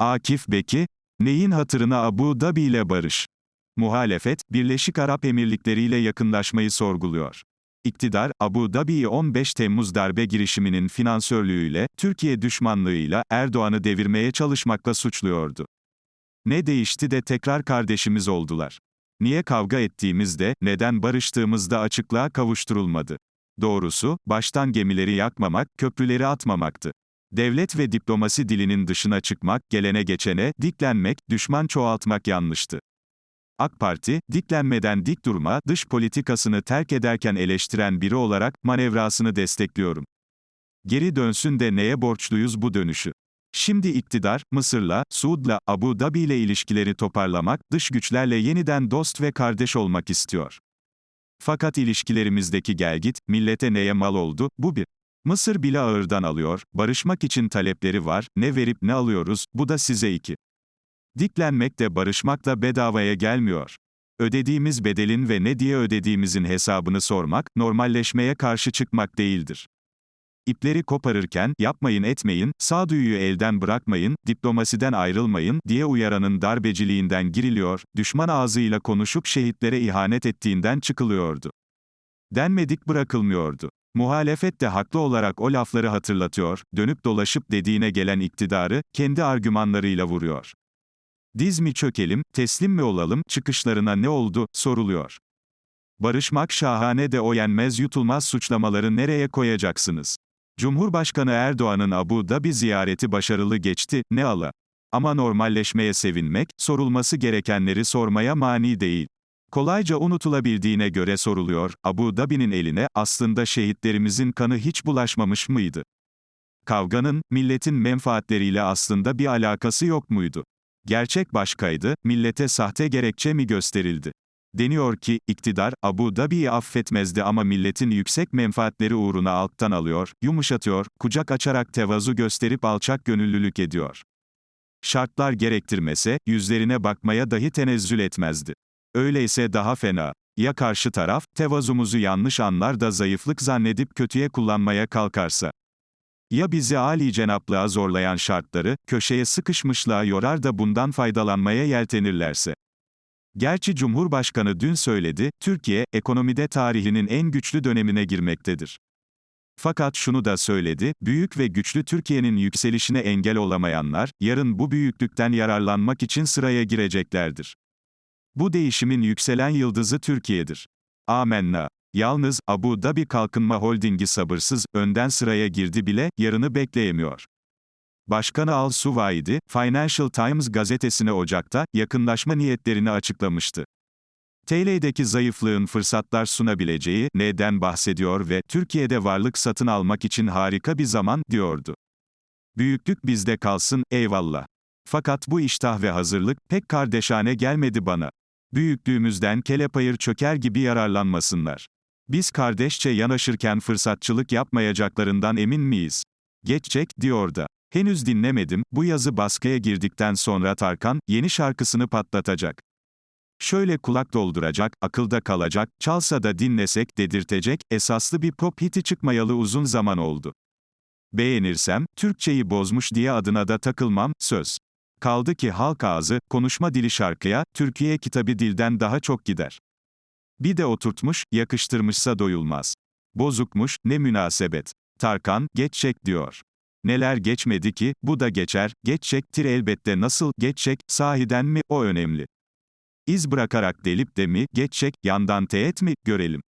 Akif Beki, neyin hatırına Abu Dhabi ile barış? Muhalefet, Birleşik Arap Emirlikleri ile yakınlaşmayı sorguluyor. İktidar, Abu Dhabi'yi 15 Temmuz darbe girişiminin finansörlüğüyle, Türkiye düşmanlığıyla, Erdoğan'ı devirmeye çalışmakla suçluyordu. Ne değişti de tekrar kardeşimiz oldular? Niye kavga ettiğimizde, neden barıştığımızda açıklığa kavuşturulmadı? Doğrusu, baştan gemileri yakmamak, köprüleri atmamaktı. Devlet ve diplomasi dilinin dışına çıkmak, gelene geçene, diklenmek, düşman çoğaltmak yanlıştı. AK Parti, diklenmeden dik durma, dış politikasını terk ederken eleştiren biri olarak, manevrasını destekliyorum. Geri dönsün de neye borçluyuz bu dönüşü? Şimdi iktidar, Mısır'la, Suud'la, Abu Dhabi ile ilişkileri toparlamak, dış güçlerle yeniden dost ve kardeş olmak istiyor. Fakat ilişkilerimizdeki gelgit, millete neye mal oldu, bu bir. Mısır bile ağırdan alıyor, barışmak için talepleri var, ne verip ne alıyoruz, bu da size iki. Diklenmek de barışmakla bedavaya gelmiyor. Ödediğimiz bedelin ve ne diye ödediğimizin hesabını sormak, normalleşmeye karşı çıkmak değildir. İpleri koparırken, yapmayın etmeyin, sağduyuyu elden bırakmayın, diplomasiden ayrılmayın, diye uyaranın darbeciliğinden giriliyor, düşman ağzıyla konuşup şehitlere ihanet ettiğinden çıkılıyordu. Denmedik bırakılmıyordu. Muhalefet de haklı olarak o lafları hatırlatıyor, dönüp dolaşıp dediğine gelen iktidarı, kendi argümanlarıyla vuruyor. Diz mi çökelim, teslim mi olalım, çıkışlarına ne oldu, soruluyor. Barışmak şahane de o yenmez yutulmaz suçlamaları nereye koyacaksınız? Cumhurbaşkanı Erdoğan'ın Abu Dhabi ziyareti başarılı geçti, ne ala. Ama normalleşmeye sevinmek, sorulması gerekenleri sormaya mani değil. Kolayca unutulabildiğine göre soruluyor, Abu Dhabi'nin eline, aslında şehitlerimizin kanı hiç bulaşmamış mıydı? Kavganın, milletin menfaatleriyle aslında bir alakası yok muydu? Gerçek başkaydı, millete sahte gerekçe mi gösterildi? Deniyor ki, iktidar, Abu Dhabi'yi affetmezdi ama milletin yüksek menfaatleri uğruna alttan alıyor, yumuşatıyor, kucak açarak tevazu gösterip alçak gönüllülük ediyor. Şartlar gerektirmese, yüzlerine bakmaya dahi tenezzül etmezdi. Öyleyse daha fena. Ya karşı taraf, tevazumuzu yanlış anlar da zayıflık zannedip kötüye kullanmaya kalkarsa? Ya bizi âli cenaplığa zorlayan şartları, köşeye sıkışmışlığa yorar da bundan faydalanmaya yeltenirlerse? Gerçi Cumhurbaşkanı dün söyledi, Türkiye, ekonomide tarihinin en güçlü dönemine girmektedir. Fakat şunu da söyledi, büyük ve güçlü Türkiye'nin yükselişine engel olamayanlar, yarın bu büyüklükten yararlanmak için sıraya gireceklerdir. Bu değişimin yükselen yıldızı Türkiye'dir. Amenna. Yalnız, Abu Dhabi Kalkınma Holding'i sabırsız, önden sıraya girdi bile, yarını bekleyemiyor. Başkanı Al Suvaidi, Financial Times gazetesine Ocak'ta, yakınlaşma niyetlerini açıklamıştı. TL'deki zayıflığın fırsatlar sunabileceği, neden bahsediyor ve, Türkiye'de varlık satın almak için harika bir zaman, diyordu. Büyüklük bizde kalsın, eyvallah. Fakat bu iştah ve hazırlık, pek kardeşane gelmedi bana. Büyüklüğümüzden kelepayır çöker gibi yararlanmasınlar. Biz kardeşçe yanaşırken fırsatçılık yapmayacaklarından emin miyiz? Geçecek, diyor da. Henüz dinlemedim, bu yazı baskıya girdikten sonra Tarkan, yeni şarkısını patlatacak. Şöyle kulak dolduracak, akılda kalacak, çalsa da dinlesek dedirtecek, esaslı bir pop hiti çıkmayalı uzun zaman oldu. Beğenirsem, Türkçeyi bozmuş diye adına da takılmam, söz. Kaldı ki halk ağzı, konuşma dili şarkıya, Türkiye kitabı dilden daha çok gider. Bir de oturtmuş, yakıştırmışsa doyulmaz. Bozukmuş, ne münasebet. Tarkan, geçecek diyor. Neler geçmedi ki, bu da geçer, geçecektir elbette nasıl, geçecek, sahiden mi, o önemli. İz bırakarak delip de mi, geçecek, yandan teğet mi, görelim.